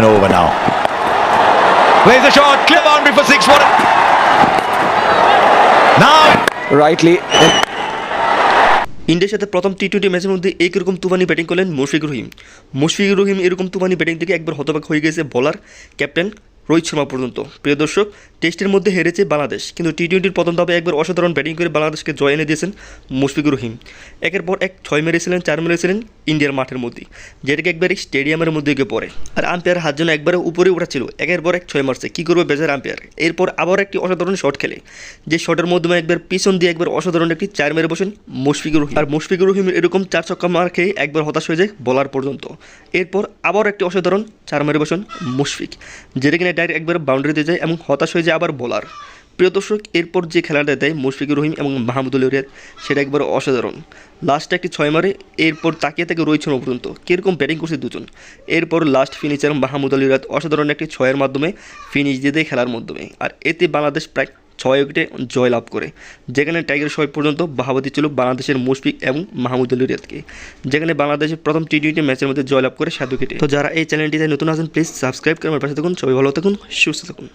and over now. Plays a shot, clear boundary for six. What? A... Now rightly ইন্ডিয়ার সাথে প্রথম T twenty ম্যাচের মধ্যে একরকম তুফানি ব্যাটিং করলেন মুশফিক রহিম মুশফিক রহিম এরকম তুফানি ব্যাটিং থেকে একবার হতবাক হয়ে গেছে বলার ক্যাপ্টেন রোহিত শর্মা পর্যন্ত প্রিয় দর্শক টেস্টের মধ্যে হেরেছে বাংলাদেশ। কিন্তু টি টোয়েন্টির প্রথম ধাপে একবার অসাধারণ ব্যাটিং করে বাংলাদেশকে জয় এনে দিয়েছেন মুশফিকুর রহিম। একের পর এক ছয় মেরেছিলেন, চার মেরেছিলেন ইন্ডিয়ার মাঠের মধ্যে যেটাকে একবারে স্টেডিয়ামের মধ্যে গিয়ে পড়ে। আর আম্পায়ার হাত যেন একবারে উপরে উঠাচ্ছিল একের পর এক ছয় মারছে। কী করবে বেজার আম্পায়ার? এরপর আবার একটি অসাধারণ শট খেলে, যে শটের মাধ্যমে একবার পিছন দিয়ে একবার অসাধারণ একটি চার মেরে বসেন মুশফিকুর রহিম। আর মুশফিকুর রহিম এরকম চার ছক্কা মার খেয়ে একবার হতাশ হয়ে যায় বলার পর্যন্ত। এরপর আবার একটি অসাধারণ চার মেরে বসেন মুশফিক, যেটা কিনা ডাইরেক্ট একবার বাউন্ডারিতে যায় এবং হতাশ হয়ে যায় আবার বলার। প্রিয় দর্শক, এরপর যে খেলাটা দেয় মুশফিকুর রহিম এবং মাহমুদুল রিয়াদ সেটা একবার অসাধারণ। লাস্টে একটি ছয় মারে, এরপর তাকিয়ে থেকে রয়েছে পর্যন্ত কীরকম ব্যাটিং করছে দুজন। এরপর লাস্ট ফিনিশার মাহমুদ আলী রাত অসাধারণ একটি ছয়ের মাধ্যমে ফিনিশ দিয়ে দেয় খেলার মাধ্যমে। আর এতে বাংলাদেশ প্রায় ছয় উইকেটে জয়লাভ করে। যেখানে টাইগার শয় পর্যন্ত বাহাবতী ছিল বাংলাদেশের মুশফিক এবং মাহমুদ আলী রিয়াদকে যেখানে বাংলাদেশের প্রথম টি টোয়েন্টি ম্যাচের মধ্যে জয়লাভ করে সাত উইকেটে। তো যারা এই চ্যানেলটিতে নতুন আছেন প্লিজ সাবস্ক্রাইব করে আমার পাশে থাকুন। সবাই ভালো থাকুন, সুস্থ থাকুন।